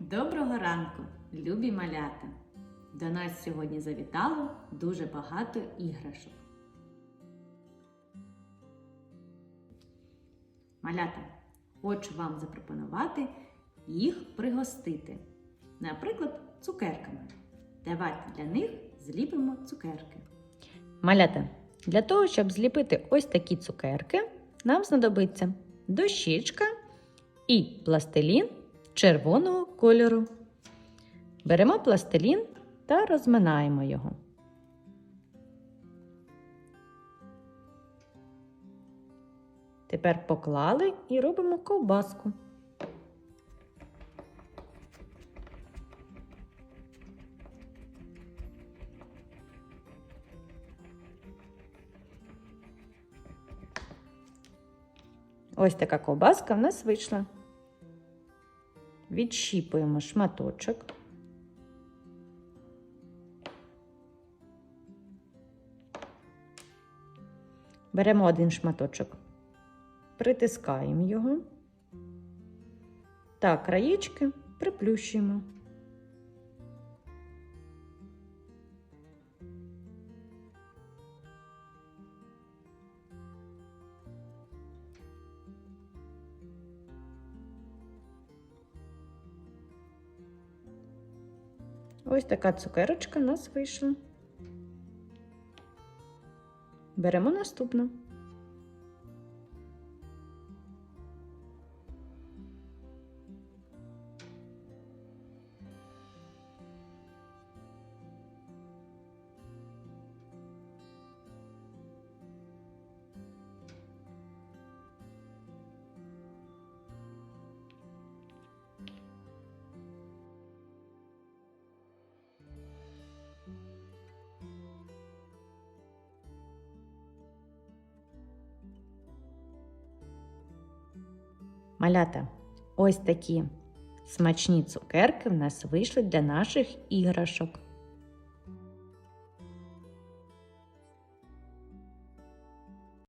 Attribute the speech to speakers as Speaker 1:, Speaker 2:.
Speaker 1: Доброго ранку, любі малята! До нас сьогодні завітало дуже багато іграшок. Малята, хочу вам запропонувати їх пригостити. Наприклад, цукерками. Давайте для них зліпимо цукерки.
Speaker 2: Малята, для того, щоб зліпити ось такі цукерки, нам знадобиться дощечка і пластилін червоного кольору. Беремо пластилін та розминаємо його. Тепер поклали і робимо ковбаску. Ось така ковбаска в нас вийшла. Відщіпуємо шматочок. Беремо один шматочок, притискаємо його та краєчки приплющуємо. Ось така цукерочка у нас вийшла. Беремо наступну. Малята, ось такі смачні цукерки в нас вийшли для наших іграшок.